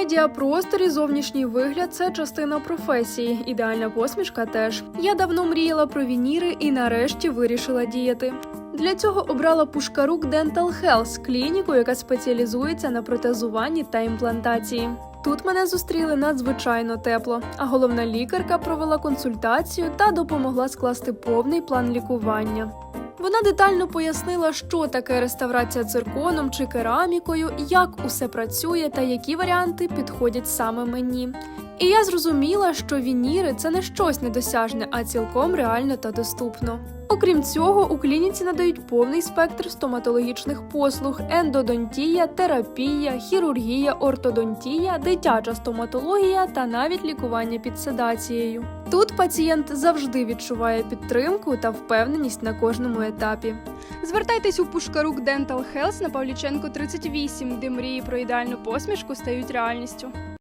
Медіапростор і зовнішній вигляд це частина професії. Ідеальна посмішка теж. Я давно мріяла про вініри і нарешті вирішила діяти. Для цього обрала Пушкарук Dental Health – клініку, яка спеціалізується на протезуванні та імплантації. Тут мене зустріли надзвичайно тепло, а головна лікарка провела консультацію та допомогла скласти повний план лікування. Вона детально пояснила, що таке реставрація цирконом чи керамікою, як усе працює та які варіанти підходять саме мені. І я зрозуміла, що вініри це не щось недосяжне, а цілком реально та доступно. Окрім цього, у клініці надають повний спектр стоматологічних послуг: ендодонтія, терапія, хірургія, ортодонтія, дитяча стоматологія та навіть лікування під седацією. Тут пацієнт завжди відчуває підтримку та впевненість на кожному етапі. Звертайтесь у Пушкарук Dental Health на Павліченко 38, де мрії про ідеальну посмішку стають реальністю.